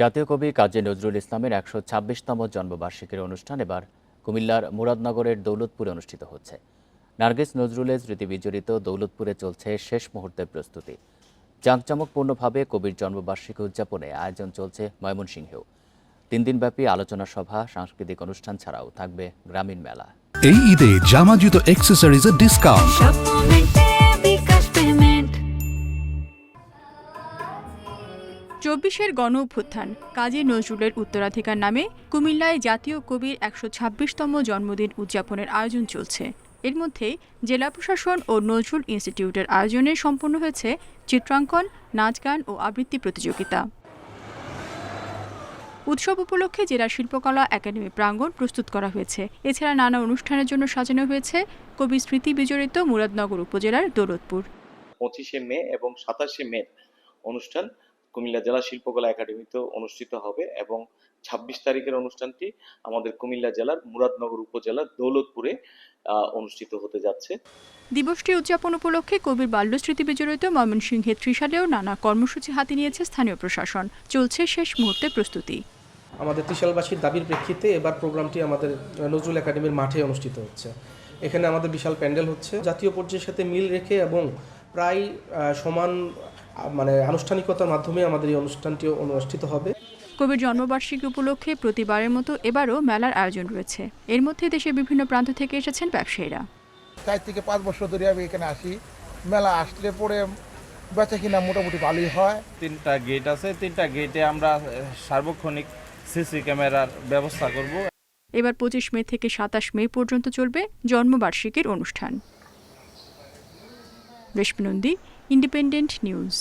জাতীয় কবি কাজী নজরুল ইসলামের একশো ছাব্বিশতম জন্মবার্ষিকীর অনুষ্ঠান এবার কুমিল্লার মুরাদনগরের দৌলতপুরে অনুষ্ঠিত হচ্ছে। নার্গিস নজরুলের স্মৃতি বিজড়িত দৌলতপুরে চলছে শেষ মুহূর্তের প্রস্তুতি। জাঁকজমকপূর্ণভাবে কবির জন্মবার্ষিকী উদযাপনে আয়োজন চলছে ময়মনসিংহেও। তিন দিনব্যাপী আলোচনা সভা সাংস্কৃতিক অনুষ্ঠান ছাড়াও থাকবে গ্রামীণ মেলা। এই ঈদে জামা জুতো অ্যাক্সেসরিজের ডিসকাউন্ট চব্বিশের গণ অভ্যুত্থান কাজী নজরুলের উত্তরাধিকার নামে কুমিল্লায় জাতীয় কবির একশো ছাব্বিশতম জন্মদিন উদযাপনের আয়োজন চলছে। এর মধ্যে জেলা প্রশাসন ও নজরুল ইনস্টিটিউটের আয়োজনে সম্পন্ন হয়েছে চিত্রাঙ্কন নাচ গান ও আবৃত্তি প্রতিযোগিতা। উৎসব উপলক্ষে জেলা শিল্পকলা একাডেমি প্রাঙ্গণ প্রস্তুত করা হয়েছে। এছাড়া নানা অনুষ্ঠানের জন্য সাজানো হয়েছে কবি স্মৃতি বিজড়িত মুরাদনগর উপজেলার দৌলতপুর। পঁচিশে মে এবং সাতাশে মে অনুষ্ঠান কুমিল্লা জেলা শিল্পকলা একাডেমিতে অনুষ্ঠিত হবে এবং ছাব্বিশ তারিখের অনুষ্ঠানটি আমাদের কুমিল্লা জেলার মুরাদনগর উপজেলার দৌলতপুরে অনুষ্ঠিত হতে যাচ্ছে। দিবসটি উদযাপন উপলক্ষে কবির বাল্যস্মৃতি বিজড়িত ময়মনসিংহের ত্রিশালেও নানা কর্মসূচি হাতে নিয়েছে স্থানীয় প্রশাসন। চলছে শেষ মুহূর্তে প্রস্তুতি। আমাদের ত্রিশালবাসীর দাবির প্রেক্ষিতে এবার প্রোগ্রামটি আমাদের নজরুল একাডেমির মাঠে অনুষ্ঠিত হচ্ছে। এখানে আমাদের বিশাল প্যান্ডেল হচ্ছে। জাতীয় পর্যায়ের সাথে মিল রেখে এবং প্রায় সমান মানে আনুষ্ঠানিকতার মাধ্যমে আমাদের এই অনুষ্ঠানটি অনুষ্ঠিত হবে। কবির জন্মবার্ষিকী উপলক্ষে প্রতিবারের মতো এবারও মেলার আয়োজন রয়েছে। এর মধ্যে দেশের বিভিন্ন প্রান্ত থেকে এসেছেন ব্যবসায়ীরা। চার থেকে পাঁচ বছর ধরে আমি এখানে আসি। মেলা আসলে পরে বেচা কিনা মোটামুটি ভালোই হয়। তিনটা গেট আছে। তিনটা গেটে আমরা সার্বক্ষণিক সিসি ক্যামেরার ব্যবস্থা করব। এবার পঁচিশ মে থেকে সাতাশ মে পর্যন্ত চলবে জন্মবার্ষিকীর অনুষ্ঠান। রেশমি নন্দী ইন্ডিপেন্ডেন্ট নিউজ